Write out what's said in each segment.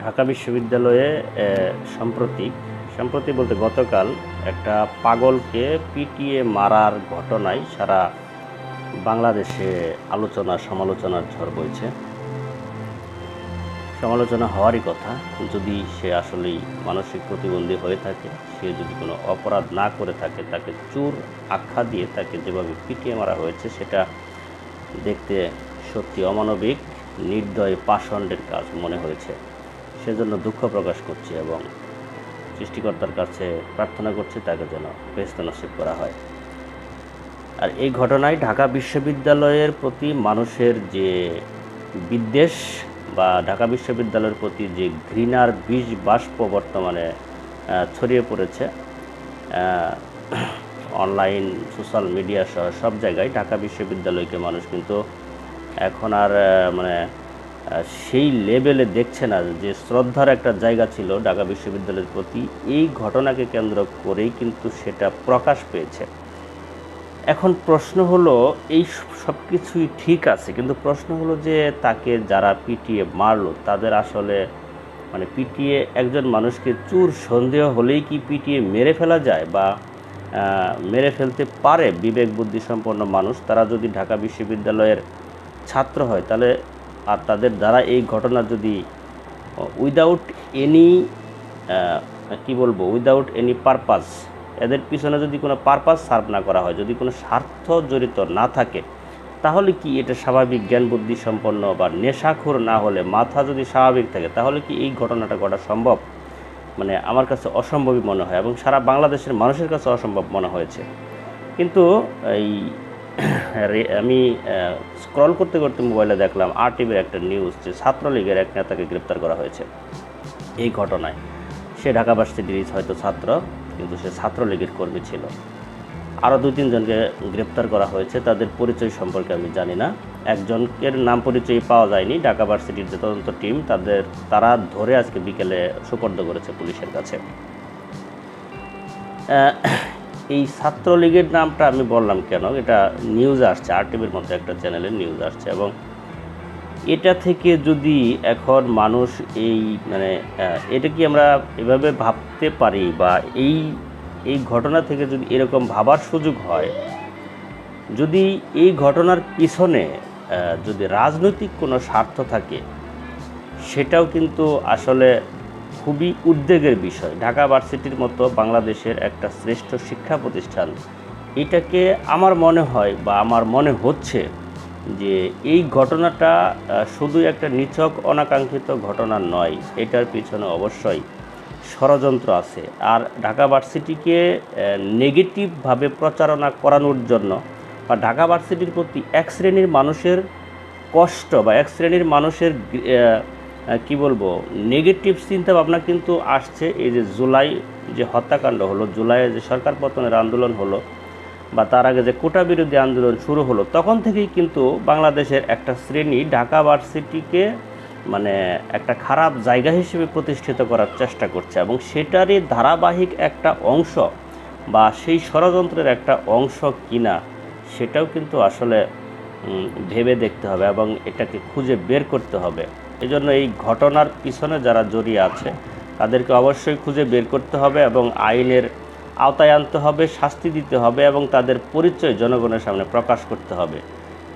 ঢাকা বিশ্ববিদ্যালয়ে সম্প্রতি সম্প্রতি বলতে গতকাল একটা পাগলকে পিটিয়ে মারার ঘটনায় সারা বাংলাদেশে আলোচনা, সমালোচনার ঝড় বইছে। সমালোচনা হওয়ারই কথা, যদি সে আসলেই মানসিক প্রতিবন্ধী হয়ে থাকে, সে যদি কোনো অপরাধ না করে থাকে, তাকে চুর আখ্যা দিয়ে তাকে যেভাবে পিটিয়ে মারা হয়েছে, সেটা দেখতে সত্যি অমানবিক, নির্দয় পাষণ্ডের কাজ মনে হয়েছে। সেজন্য দুঃখ প্রকাশ করছি এবং সৃষ্টিকর্তার কাছে প্রার্থনা করছি তাকে যেন বেস্ত নসিব করা হয়। আর এই ঘটনায় ঢাকা বিশ্ববিদ্যালয়ের প্রতি মানুষের যে বিদ্বেষ বা ঢাকা বিশ্ববিদ্যালয়ের প্রতি যে ঘৃণার বিষ বাষ্প বর্তমানে ছড়িয়ে পড়েছে অনলাইন, সোশ্যাল মিডিয়া সহ সব জায়গায় ঢাকা বিশ্ববিদ্যালয়কে মানুষ কিন্তু এখন আর মানে সেই লেভেলে দেখছে না যে শ্রদ্ধার একটা জায়গা ছিল ঢাকা বিশ্ববিদ্যালয়ের প্রতি। এই ঘটনাকে কেন্দ্র করেই কিন্তু সেটা প্রকাশ পেয়েছে। এখন প্রশ্ন হলো, এই সব কিছুই ঠিক আছে, কিন্তু প্রশ্ন হলো যে তাকে যারা পিটিয়ে মারলো, তাদের আসলে মানে পিটিয়ে একজন মানুষকে চুর সন্দেহ হলেই কি পিটিয়ে মেরে ফেলা যায় বা মেরে ফেলতে পারে বিবেক বুদ্ধি সম্পন্ন মানুষ? তারা যদি ঢাকা বিশ্ববিদ্যালয়ের ছাত্র হয়, তাহলে আর তাদের দ্বারা এই ঘটনা যদি উইদাউট এনি কি বলব উইদাউট এনি পারপাস এদের পিছনে যদি কোনো পারপাস সার্ভ না করা হয়, যদি কোনো স্বার্থ জড়িত না থাকে, তাহলে কি এটা স্বাভাবিক জ্ঞান, বুদ্ধি সম্পন্ন বা নেশাখোর না হলে মাথা যদি স্বাভাবিক থাকে, তাহলে কি এই ঘটনাটা ঘটা সম্ভব? মানে আমার কাছে অসম্ভবই মনে হয় এবং সারা বাংলাদেশের মানুষের কাছে অসম্ভব মনে হয়েছে। কিন্তু এই আমি স্ক্রল করতে করতে মোবাইলে দেখলাম আর টিভির একটা নিউজ যে ছাত্রলীগের এক নেতাকে গ্রেপ্তার করা হয়েছে। এই ঘটনায় সে ঢাকা হয়তো ছাত্র, কিন্তু সে ছাত্রলীগের কর্মী ছিল। আরও দুই তিনজনকে গ্রেপ্তার করা হয়েছে, তাদের পরিচয় সম্পর্কে আমি জানি না। একজনকের নাম পরিচয় পাওয়া যায়নি। ঢাকা ভার্সিটির যে তদন্ত টিম তাদের, তারা ধরে আজকে বিকেলে সুপর্দ করেছে পুলিশের কাছে। এই ছাত্রলীগের নামটা আমি বললাম কেন? এটা নিউজ আসছে আর টিভির মতো একটা চ্যানেলে নিউজ আসছে এবং এটা থেকে যদি এখন মানুষ এই মানে এটা কি আমরা এভাবে ভাবতে পারি বা এই এই ঘটনা থেকে যদি এরকম ভাবার সুযোগ হয়, যদি এই ঘটনার পিছনে যদি রাজনৈতিক কোনো স্বার্থ থাকে, সেটাও কিন্তু আসলে খুবই উদ্বেগের বিষয়। ঢাকা ভার্সিটির মতো বাংলাদেশের একটা শ্রেষ্ঠ শিক্ষা প্রতিষ্ঠান। এটাকে আমার মনে হয় বা আমার মনে হচ্ছে যে এই ঘটনাটা শুধু একটা নিছক, অনাকাঙ্ক্ষিত ঘটনা নয়, এটার পিছনে অবশ্যই ষড়যন্ত্র আছে। আর ঢাকা ভার্সিটিকে নেগেটিভভাবে প্রচারণা করানোর জন্য বা ঢাকা ভার্সিটির প্রতি এক শ্রেণির মানুষের কষ্ট বা এক শ্রেণির মানুষের কি বলব নেগেটিভ চিন্তা ভাবনা কিন্তু আসছে। এই যে জুলাই যে হত্যাকাণ্ড হলো, জুলাইয়ে যে সরকার পতনের আন্দোলন হলো, বা তার আগে যে কোটা বিরোধী আন্দোলন শুরু হলো, তখন থেকেই কিন্তু বাংলাদেশের একটা শ্রেণি ঢাকা ভার্সিটিকে মানে একটা খারাপ জায়গা হিসেবে প্রতিষ্ঠিত করার চেষ্টা করছে। এবং সেটারই ধারাবাহিক একটা অংশ বা সেই ষড়যন্ত্রের একটা অংশ কিনা, সেটাও কিন্তু আসলে ভেবে দেখতে হবে এবং এটাকে খুঁজে বের করতে হবে। এজন্য এই ঘটনার পিছনে যারা জড়িয়ে আছে, তাদেরকে অবশ্যই খুঁজে বের করতে হবে এবং আইনের আওতায় আনতে হবে, শাস্তি দিতে হবে এবং তাদের পরিচয় জনগণের সামনে প্রকাশ করতে হবে।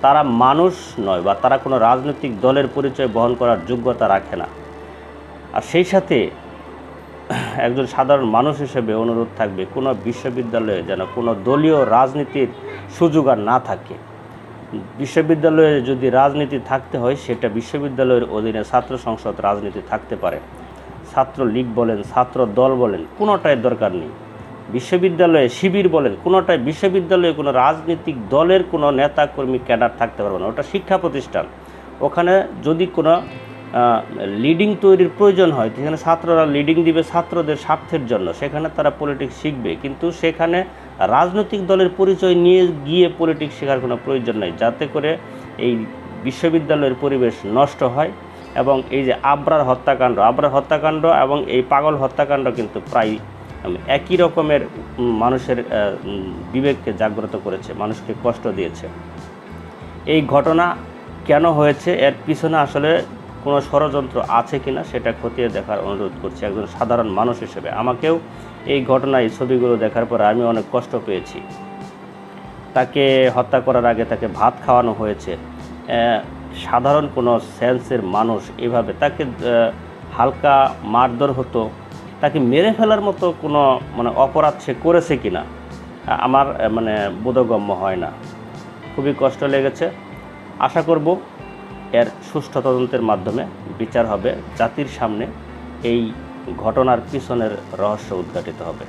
তারা মানুষ নয় বা তারা কোনো রাজনৈতিক দলের পরিচয় বহন করার যোগ্যতা রাখে না। আর সেই সাথে একজন সাধারণ মানুষ হিসেবে অনুরোধ থাকবে, কোনো বিশ্ববিদ্যালয়ে যেন কোনো দলীয় রাজনীতির সুযোগ আর না থাকে। বিশ্ববিদ্যালয়ে যদি রাজনীতি থাকতে হয়, সেটা বিশ্ববিদ্যালয়ের অধীনে ছাত্র সংসদ রাজনীতি থাকতে পারে। ছাত্র লীগ বলেন, ছাত্র দল বলেন, কোনোটাই দরকার নেই। বিশ্ববিদ্যালয়ে শিবির বলেন, কোনোটাই বিশ্ববিদ্যালয়ে কোনো রাজনৈতিক দলের কোনো নেতাকর্মী ক্যাডার থাকতে পারবে না। ওটা শিক্ষা প্রতিষ্ঠান। ওখানে যদি কোনো লিডিং তৈরির প্রয়োজন হয়। সেখানে ছাত্ররা লিডিং দিবে ছাত্রদের স্বার্থের জন্য। সেখানে তারা পলিটিক্স শিখবে। কিন্তু সেখানে রাজনৈতিক দলের পরিচয় নিয়ে গিয়ে পলিটিক্স শেখার কোনো প্রয়োজন নেই। যাতে করে এই বিশ্ববিদ্যালয়ের পরিবেশ নষ্ট হয় এবং এই যে আবরার হত্যাকাণ্ড আবরার হত্যাকাণ্ড এবং এই পাগল হত্যাকাণ্ড কিন্তু প্রায় একই রকমের মানুষের বিবেককে জাগ্রত করেছে, মানুষকে কষ্ট দিয়েছে। এই ঘটনা কেন হয়েছে? এর পিছনে আসলে কোনো ষড়যন্ত্র আছে কিনা সেটা খতিয়ে দেখার অনুরোধ করছি একজন সাধারণ মানুষ হিসেবে। আমাকেও এই ঘটনা এই ছবিগুলো দেখার পর আমি অনেক কষ্ট পেয়েছি। তাকে হত্যা করার আগে তাকে ভাত খাওয়ানো হয়েছে। সাধারণ কোনো সেন্সের মানুষ এভাবে তাকে হালকা মারধর হতো, তাকে মেরে ফেলার মতো কোনো মানে অপরাধ সে করেছে কি না আমার মানে বোধগম্য হয় না। খুবই কষ্ট লেগেছে। আশা করব এর সুষ্ঠু তদন্তের মাধ্যমে বিচার হবে। জাতির সামনে এই ঘটনার পিছনের রহস্য উদ্ঘাটিত হবে।